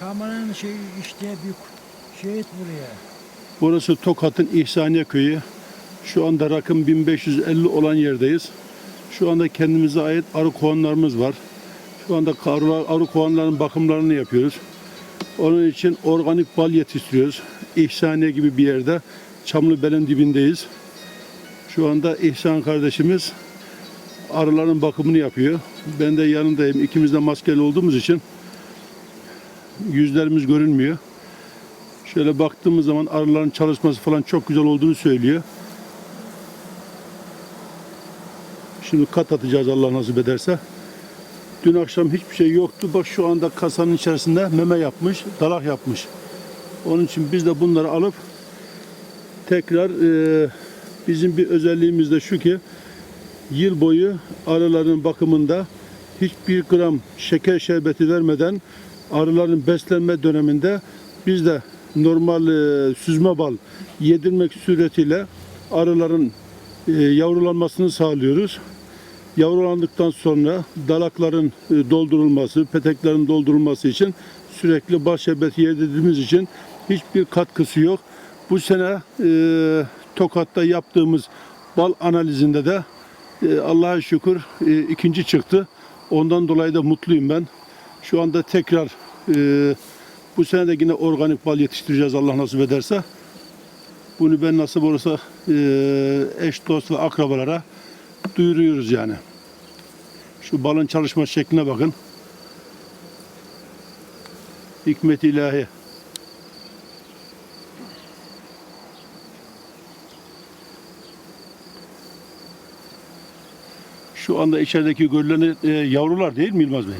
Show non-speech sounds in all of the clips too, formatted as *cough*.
Kamanın şey işte büyük şehit buraya. Burası Tokat'ın İhsaniye köyü. Şu anda rakım 1550 olan yerdeyiz. Şu anda kendimize ait arı kovanlarımız var. Şu anda arı, arı kovanların bakımlarını yapıyoruz. Onun için organik bal yetiştiriyoruz. İhsaniye gibi bir yerde Çamlıbel'in dibindeyiz. Şu anda İhsan kardeşimiz arıların bakımını yapıyor. Ben de yanındayım. İkimiz de maskeli olduğumuz için yüzlerimiz görünmüyor. Şöyle baktığımız zaman arıların çalışması falan çok güzel olduğunu söylüyor. Şimdi kat atacağız Allah nasip ederse. Dün akşam hiçbir şey yoktu. Bak şu anda kasanın içerisinde meme yapmış, dalak yapmış. Onun için biz de bunları alıp tekrar e, bizim bir özelliğimiz de şu ki yıl boyu arıların bakımında hiçbir gram şeker şerbeti vermeden arıların beslenme döneminde biz de normal e, süzme bal yedirmek suretiyle arıların e, yavrulanmasını sağlıyoruz. Yavrulandıktan sonra dalakların e, doldurulması, peteklerin doldurulması için sürekli bal şerbeti yedirdiğimiz için hiçbir katkısı yok. Bu sene e, Tokat'ta yaptığımız bal analizinde de e, Allah'a şükür e, ikinci çıktı. Ondan dolayı da mutluyum ben. Şu anda tekrar e, bu sene de yine organik bal yetiştireceğiz Allah nasip ederse. Bunu ben nasip olursa e, eş dost ve akrabalara duyuruyoruz yani. Şu balın çalışma şekline bakın. Hikmet ilahi. Şu anda içerideki görülen e, yavrular değil mi Yılmaz Bey?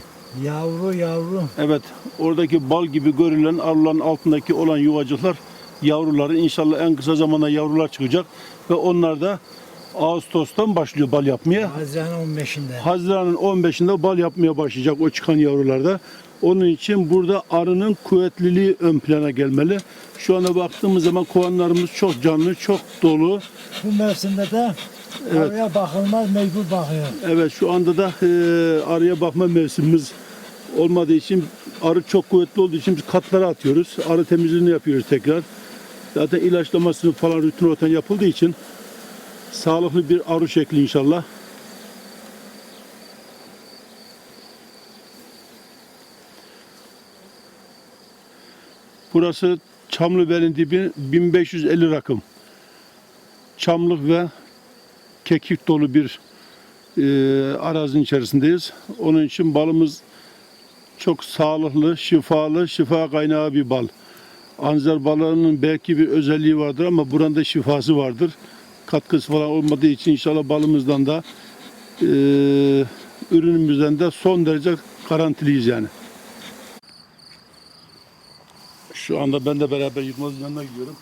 Yavru yavru. Evet, oradaki bal gibi görülen arıların altındaki olan yuvacıklar yavruları inşallah en kısa zamanda yavrular çıkacak ve onlar da Ağustos'tan başlıyor bal yapmaya. Haziran 15'inde. Haziran'ın 15'inde bal yapmaya başlayacak o çıkan yavrularda. Onun için burada arının kuvvetliliği ön plana gelmeli. Şu anda baktığımız zaman kovanlarımız çok canlı, çok dolu. Bu mevsimde de Evet. araya bakılmaz mecbur bakıyor. Evet şu anda da e, arıya bakma mevsimimiz olmadığı için arı çok kuvvetli olduğu için biz katlara atıyoruz. Arı temizliğini yapıyoruz tekrar. Zaten ilaçlamasını falan rutin olarak yapıldığı için sağlıklı bir arı şekli inşallah. Burası Çamlıbel'in dibi 1550 rakım. Çamlık ve kekik dolu bir e, arazinin içerisindeyiz. Onun için balımız çok sağlıklı, şifalı, şifa kaynağı bir bal. Anzer balığının belki bir özelliği vardır ama buranın da şifası vardır. Katkısı falan olmadığı için inşallah balımızdan da e, ürünümüzden de son derece garantiliyiz yani. Şu anda ben de beraber Yılmaz'ın yanına gidiyorum.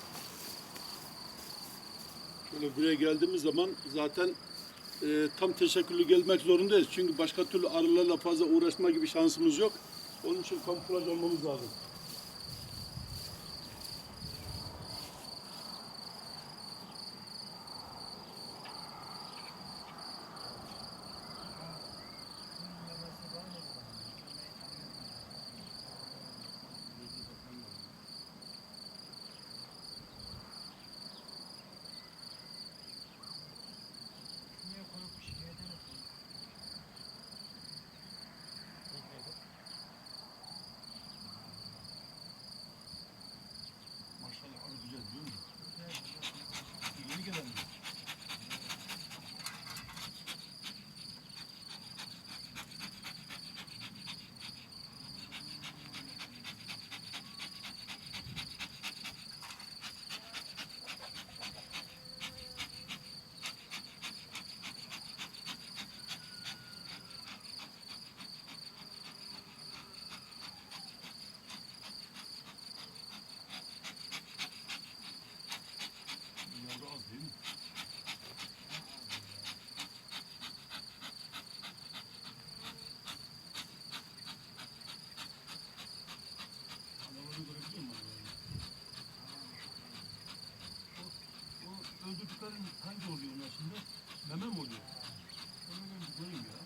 Şöyle buraya geldiğimiz zaman zaten e, tam teşekkürlü gelmek zorundayız. Çünkü başka türlü arılarla fazla uğraşma gibi şansımız yok. Onun için kamuflaj olmamız lazım. O öldürdüklerin hangi oluyor onlar şimdi? Meme mi oluyor? Onu ben bir göreyim ya.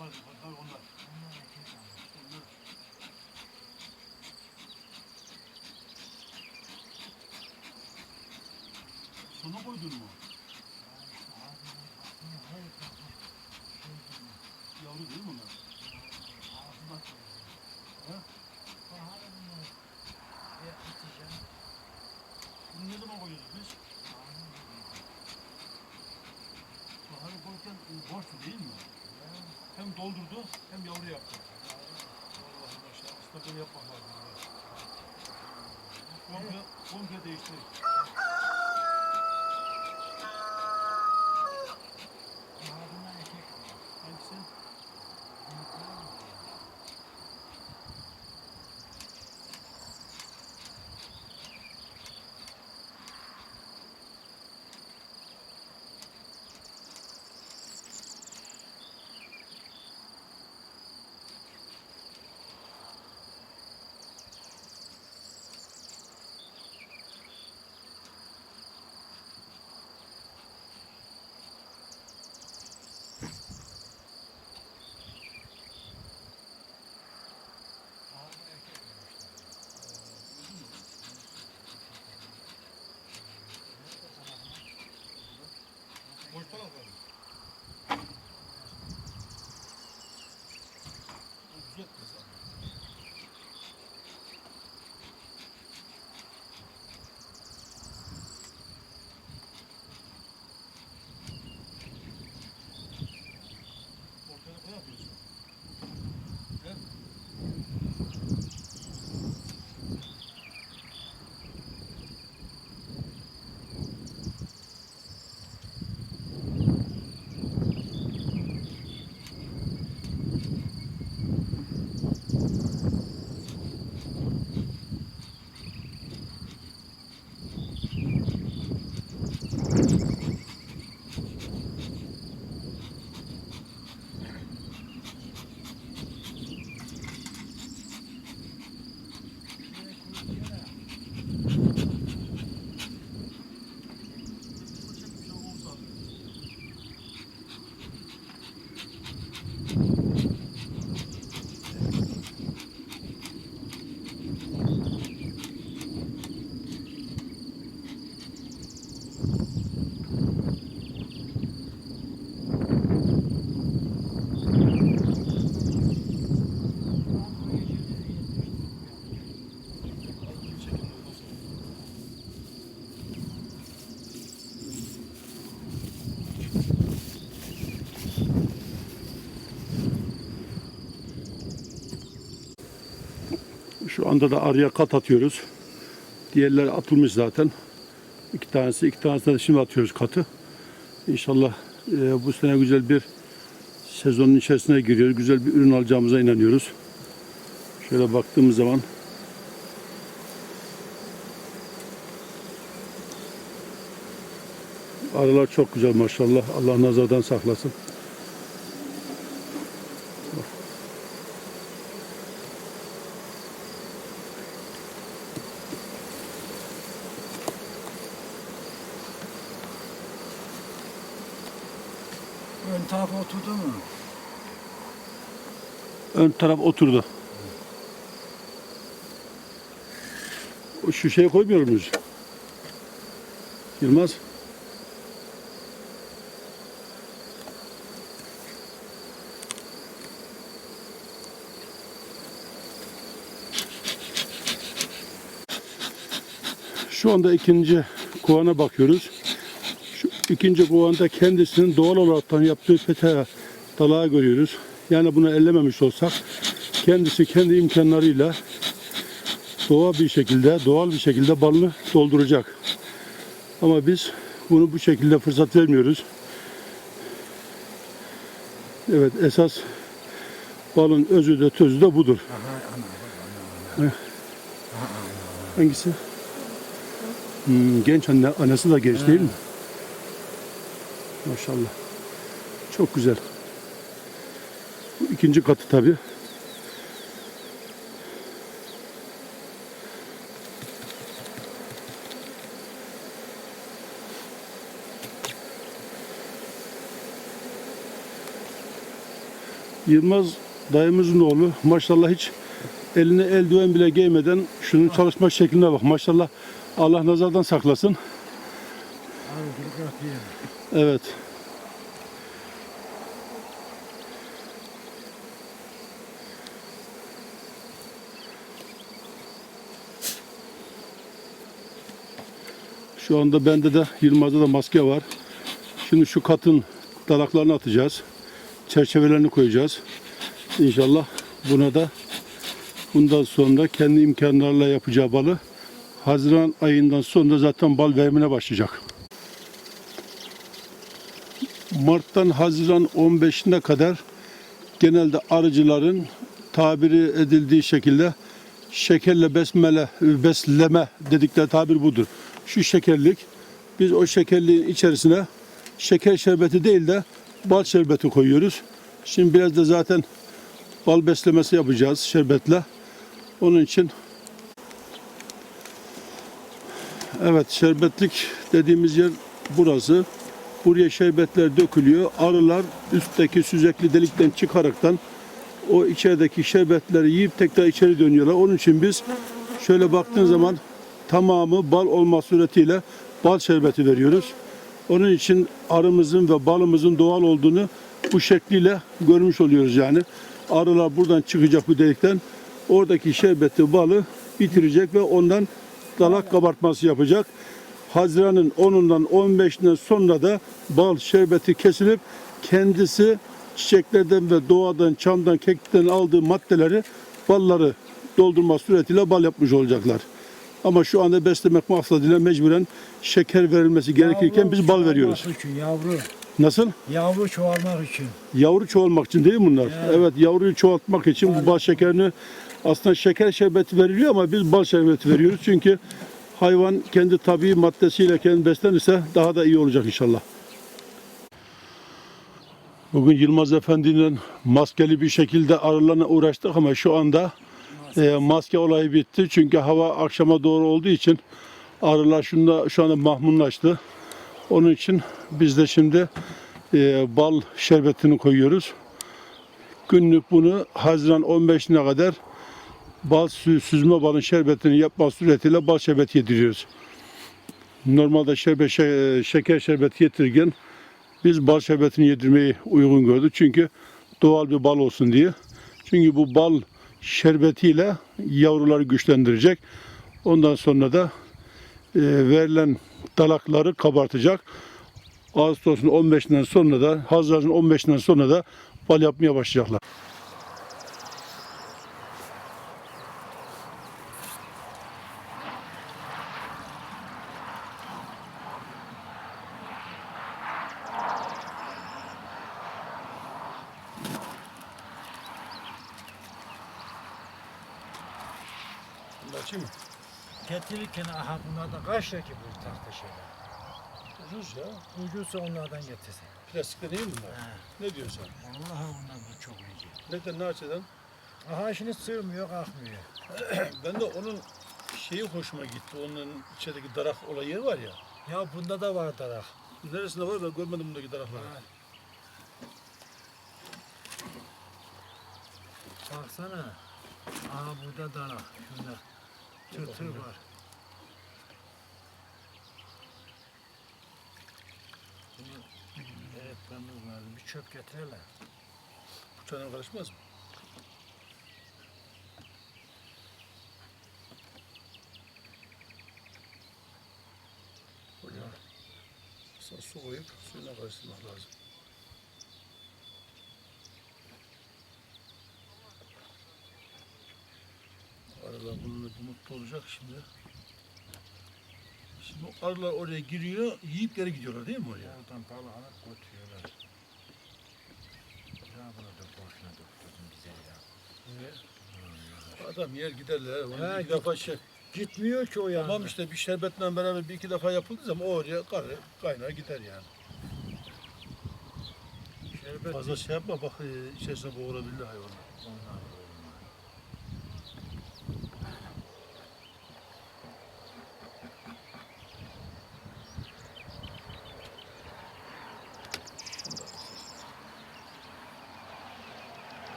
Alttaki var ya, yukarı yukarı onlar. Onlar. Sona koydun mu? Yavru değil mi onlar? Ha? Bunu ne zaman koyuyoruz biz? Baharı koyarken e, borçlu değil mi? Hem doldurdu hem yavru yaptı. Allah'ım aşağı. Aslında böyle yapmak lazım. Komple, komple değiştirdik. Anda da araya kat atıyoruz. Diğerler atılmış zaten. İki tanesi, iki tanesi de şimdi atıyoruz katı. İnşallah e, bu sene güzel bir sezonun içerisine giriyoruz. Güzel bir ürün alacağımıza inanıyoruz. Şöyle baktığımız zaman arılar çok güzel maşallah. Allah nazardan saklasın. Ön taraf oturdu mu? Ön taraf oturdu. O Şu şeye koymuyor muyuz? Yılmaz. Şu anda ikinci kovana bakıyoruz. İkinci kovanda kendisinin doğal olaraktan yaptığı peteğe dalağı görüyoruz. Yani bunu ellememiş olsak kendisi kendi imkanlarıyla doğal bir şekilde, doğal bir şekilde balını dolduracak. Ama biz bunu bu şekilde fırsat vermiyoruz. Evet esas balın özü de tözü de budur. Hangisi? Hmm, genç anne, annesi de genç değil mi? Maşallah. Çok güzel. Bu ikinci katı tabii. Yılmaz dayımızın oğlu maşallah hiç eline eldiven bile giymeden şunun çalışma şekline bak. Maşallah Allah nazardan saklasın. Yapıyor. Evet. Şu anda bende de Yılmaz'da da maske var. Şimdi şu katın dalaklarını atacağız. Çerçevelerini koyacağız. İnşallah buna da bundan sonra kendi imkanlarla yapacağı balı Haziran ayından sonra zaten bal vermine başlayacak. Mart'tan Haziran 15'ine kadar genelde arıcıların tabiri edildiği şekilde şekerle besmele, besleme dedikleri tabir budur. Şu şekerlik, biz o şekerliğin içerisine şeker şerbeti değil de bal şerbeti koyuyoruz. Şimdi biraz da zaten bal beslemesi yapacağız şerbetle. Onun için evet şerbetlik dediğimiz yer burası. Buraya şerbetler dökülüyor. Arılar üstteki süzekli delikten çıkaraktan o içerideki şerbetleri yiyip tekrar içeri dönüyorlar. Onun için biz şöyle baktığın zaman tamamı bal olma suretiyle bal şerbeti veriyoruz. Onun için arımızın ve balımızın doğal olduğunu bu şekliyle görmüş oluyoruz yani. Arılar buradan çıkacak bu delikten oradaki şerbeti balı bitirecek ve ondan dalak kabartması yapacak. Haziran'ın 10'undan 15'inden sonra da bal şerbeti kesilip kendisi çiçeklerden ve doğadan, çamdan, kekten aldığı maddeleri balları doldurma suretiyle bal yapmış olacaklar. Ama şu anda beslemek maksadıyla mecburen şeker verilmesi gerekirken biz bal veriyoruz. Çoğalmak için yavru. Nasıl? Yavru çoğalmak için. Yavru çoğalmak için değil mi bunlar? Evet, yavruyu çoğaltmak için bu bal şekerini aslında şeker şerbeti veriliyor ama biz bal şerbeti veriyoruz. Çünkü hayvan kendi tabii maddesiyle kendi beslenirse daha da iyi olacak inşallah. Bugün Yılmaz Efendi'yle maskeli bir şekilde arılarına uğraştık ama şu anda e, maske olayı bitti. Çünkü hava akşama doğru olduğu için arılar şunda, şu anda mahmunlaştı. Onun için biz de şimdi e, bal şerbetini koyuyoruz. Günlük bunu Haziran 15'ine kadar bal sü- süzme balın şerbetini yapma suretiyle bal şerbeti yediriyoruz. Normalde şerbet, şe- şeker şerbeti yedirirken biz bal şerbetini yedirmeyi uygun gördük. Çünkü doğal bir bal olsun diye. Çünkü bu bal şerbetiyle yavruları güçlendirecek. Ondan sonra da e, verilen dalakları kabartacak. Ağustos'un 15'inden sonra da Haziran'ın 15'inden sonra da bal yapmaya başlayacaklar. Açayım mı? Getirirken aha bunlardan kaç lira ki bu tahta şeyler? Ucuz ya. Ucuzsa onlardan getirsin. Plastikte değil mi bunlar? He. Ne diyorsun Vallahi onlar bu çok iyi. Neden ne açıdan? Aha şimdi sığmıyor, kalkmıyor. *clears throat* Ben de onun şeyi hoşuma gitti. Onun içerideki darak olayı var ya. Ya bunda da var darak. Neresinde var ben görmedim bundaki darakları. Ha. Baksana. Aha burada darak. Şunda. Tırtır var. Bunu ben lazım. Bir çöp getirelim. Bıçağına karışmaz mı? Buraya Mesela su koyup suyuna karıştırmak lazım. Arılar bununla mutlu olacak şimdi. O arılar oraya giriyor, yiyip geri gidiyorlar değil mi oraya? Oradan balı alıp götürüyorlar. Ya bunu da boşuna döktürdüm bize ya. Adam yer giderler. Onu Ha, iki git- defa şey. Gitmiyor ki o yana. Tamam işte bir şerbetle beraber bir iki defa yapıldığı zaman o oraya kar, kaynar gider yani. Şerbet Fazla şey yapma bak e, içerisine boğulabilir hayvanlar.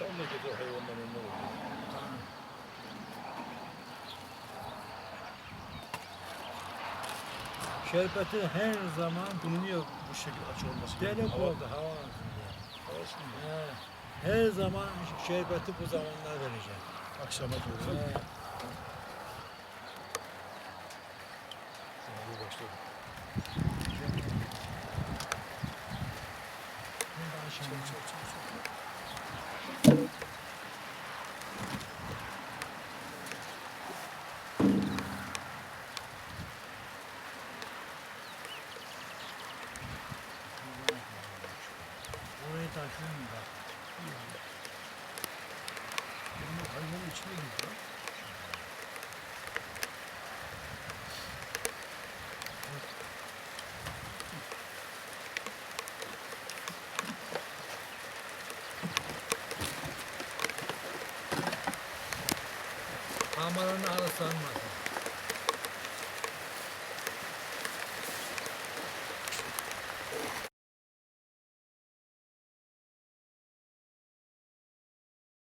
Ondan o hayvanlar önüne oluyor. Şerbeti her zaman Bunu niye bu şekilde açı olması delik Hava- oldu hava havası mı? He. Her zaman şerbeti bu zamanlar vereceğim. Akşama doğru. He. Başladı. Çok çok çok çok. Thank you.